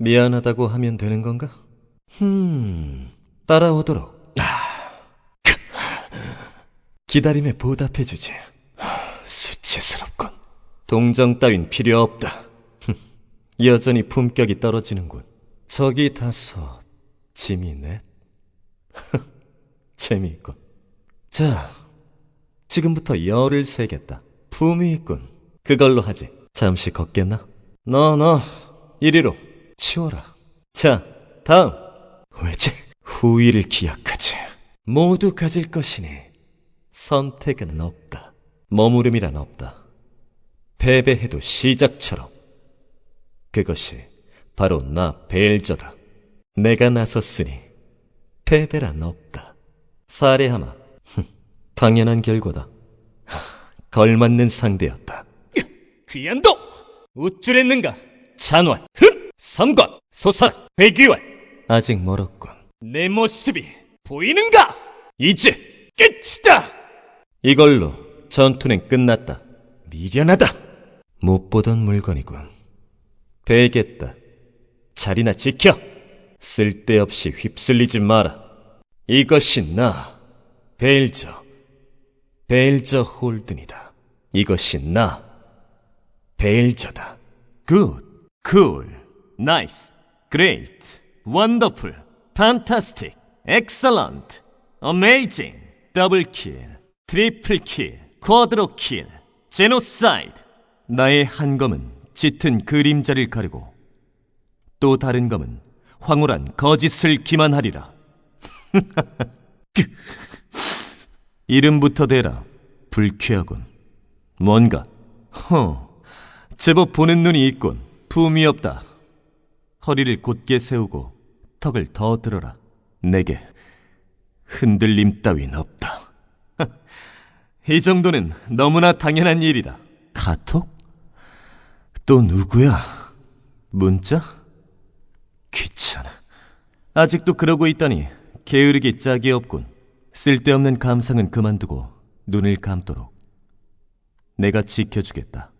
미안하다고 하면 되는 건가? 흠, 따라오도록. 기다림에 보답해주지. 수치스럽군. 동정 따윈 필요 없다. 흠, 여전히 품격이 떨어지는군. 저기 다섯, 짐이 넷. 재미있군. 자, 지금부터 열을 세겠다. 품이 있군. 그걸로 하지. 잠시 걷겠나? 너, 너, 이리로 치워라. 자, 다음. 왜제 후위를 기약하지. 모두 가질 것이니 선택은 없다. 머무름이란 없다. 패배해도 시작처럼. 그것이 바로 나 벨저다. 내가 나섰으니 패배란 없다. 사례하마. 당연한 결과다. 걸맞는 상대였다. 귀한도! 우쭐했는가? 잔월! 흥! 삼권, 소사라 회귀월 아직 멀었군. 내 모습이 보이는가? 이제 끝이다! 이걸로 전투는 끝났다. 미련하다! 못 보던 물건이군. 배겠다. 자리나 지켜! 쓸데없이 휩쓸리지 마라. 이것이 나, 벨저, 벨저 홀든이다. 이것이 나, 벨저다. 굿, 쿨. 나이스, 그레이트, 원더풀, 판타스틱, 엑설런트, 어메이징, 더블킬, 트리플킬, 쿼드로킬, 제노사이드 나의 한 검은 짙은 그림자를 가리고 또 다른 검은 황홀한 거짓을 기만하리라 이름부터 대라 불쾌하군 뭔가 허 제법 보는 눈이 있군. 품이 없다. 허리를 곧게 세우고 턱을 더 들어라. 내게 흔들림 따윈 없다. 이 정도는 너무나 당연한 일이다. 카톡? 또 누구야? 문자? 귀찮아. 아직도 그러고 있다니 게으르기 짝이 없군. 쓸데없는 감상은 그만두고 눈을 감도록. 내가 지켜주겠다.